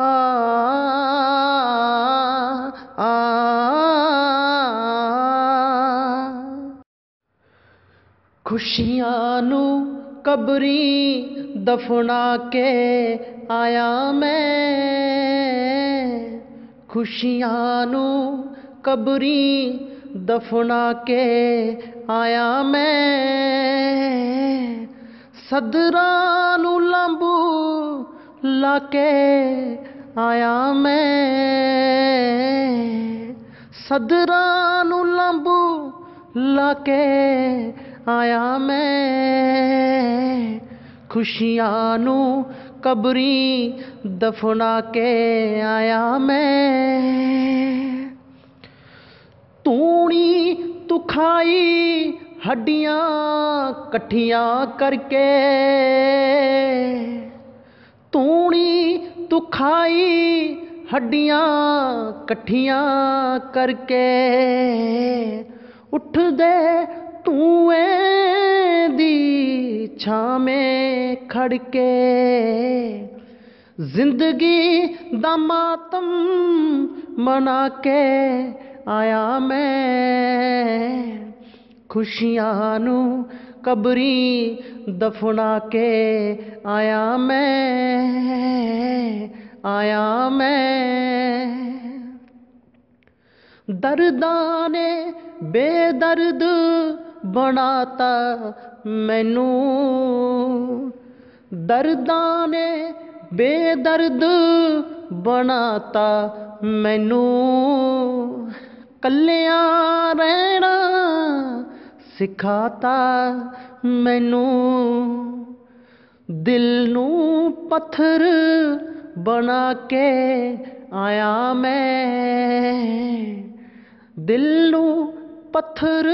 ਆ ਆ ਖੁਸ਼ੀਆਂ ਨੂੰ ਕਬਰੀ ਦਫਨਾ ਕੇ ਆਇਆ ਮੈਂ। ਖੁਸ਼ੀਆਂ ਨੂੰ ਕਬਰੀ ਦਫਨਾ ਕੇ ਆਇਆ ਮੈਂ। ਸਦਰਾਂ ਨੂੰ ਲੰਬੂ ਲਾ ਕੇ ਆਇਆ ਮੈਂ। ਸਦਰਾਂ ਨੂੰ ਲੰਬੂ ਲਾ ਕੇ ਆਇਆ ਮੈਂ। ਖੁਸ਼ੀਆਂ ਨੂੰ ਕਬਰੀ ਦਫਨਾ ਕੇ ਆਇਆ ਮੈਂ। ਤੂਣੀ ਤੂੰ ਖਾਈ ਹੱਡੀਆਂ ਇਕੱਠੀਆਂ ਕਰਕੇ ਤੂੰ ਖਾਈ ਹੱਡੀਆਂ ਇਕੱਠੀਆਂ ਕਰਕੇ। ਉੱਠਦੇ ਧੂਏ ਦੀ ਛਾਵੇਂ ਖੜ ਕੇ ਜ਼ਿੰਦਗੀ ਦਾ ਮਾਤਮ ਮਨਾ ਕੇ ਆਇਆ ਮੈਂ। ਖੁਸ਼ੀਆਂ ਨੂੰ ਕਬਰੀ ਦਫਨਾ ਕੇ ਆਇਆ ਮੈਂ ਆਇਆ ਮੈਂ। ਦਰਦਾਂ ਨੇ ਬੇਦਰਦ ਬਣਾਤਾ ਮੈਨੂੰ। ਦਰਦਾਂ ਨੇ ਬੇਦਰਦ ਬਣਾਤਾ ਮੈਨੂੰ। ਕੱਲਿਆਂ ਰਹਿਣਾ ਸਿਖਾਤਾ ਮੈਨੂੰ। ਦਿਲ ਨੂੰ ਪੱਥਰ ਬਣਾ ਕੇ ਆਇਆ ਮੈਂ। ਦਿਲ ਨੂੰ ਪੱਥਰ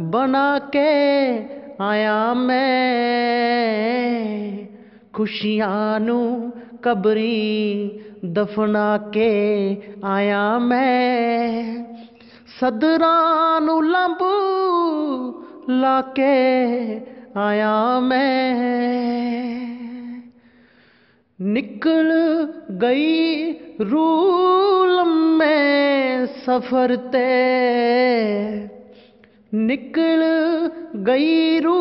ਬਣਾ ਕੇ ਆਇਆ ਮੈਂ। ਖੁਸ਼ੀਆਂ ਨੂੰ ਕਬਰੀ ਦਫਨਾ ਕੇ ਆਇਆ ਮੈਂ। ਸਦਰਾਂ ਨੂੰ ਲੰਬੂ ਲਾ ਕੇ ਆਇਆ ਮੈਂ। ਨਿਕਲ ਗਈ ਰੂਹ ਲੰਮੇ ਸਫ਼ਰ ਤੇ। ਨਿਕਲ ਗਈ ਰੂ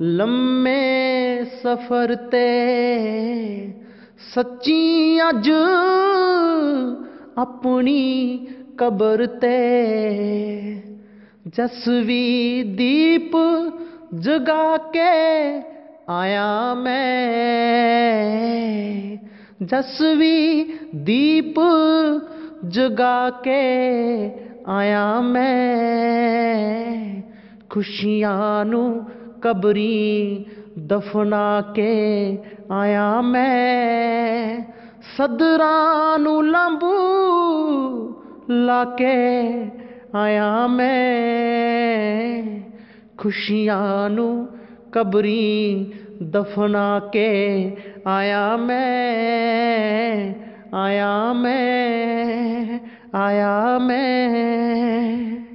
ਲੰਮੇ ਸਫ਼ਰ ਤੇ। ਸੱਚੀ ਅੱਜ ਆਪਣੀ ਕਬਰ ਤੇ ਜਸਵੀ ਦੀਪ ਜਗਾ ਕੇ ਆਇਆ ਮੈਂ। ਜਸਵੀ ਦੀਪ ਜਗਾ ਕੇ ਆਇਆ ਮੈਂ। ਖੁਸ਼ੀਆਂ ਨੂੰ ਕਬਰੀ ਦਫਨਾ ਕੇ ਆਇਆ ਮੈਂ। ਸਦਰਾਂ ਨੂੰ ਲੰਬੂ ਲਾ ਕੇ ਆਇਆ ਮੈਂ ਖੁਸ਼ੀਆਂ ਨੂੰ ਕਬਰੀ ਦਫਨਾ ਕੇ ਆਇਆ ਮੈਂ ਆਇਆ ਮੈਂ ਆਇਆ ਮੈਂ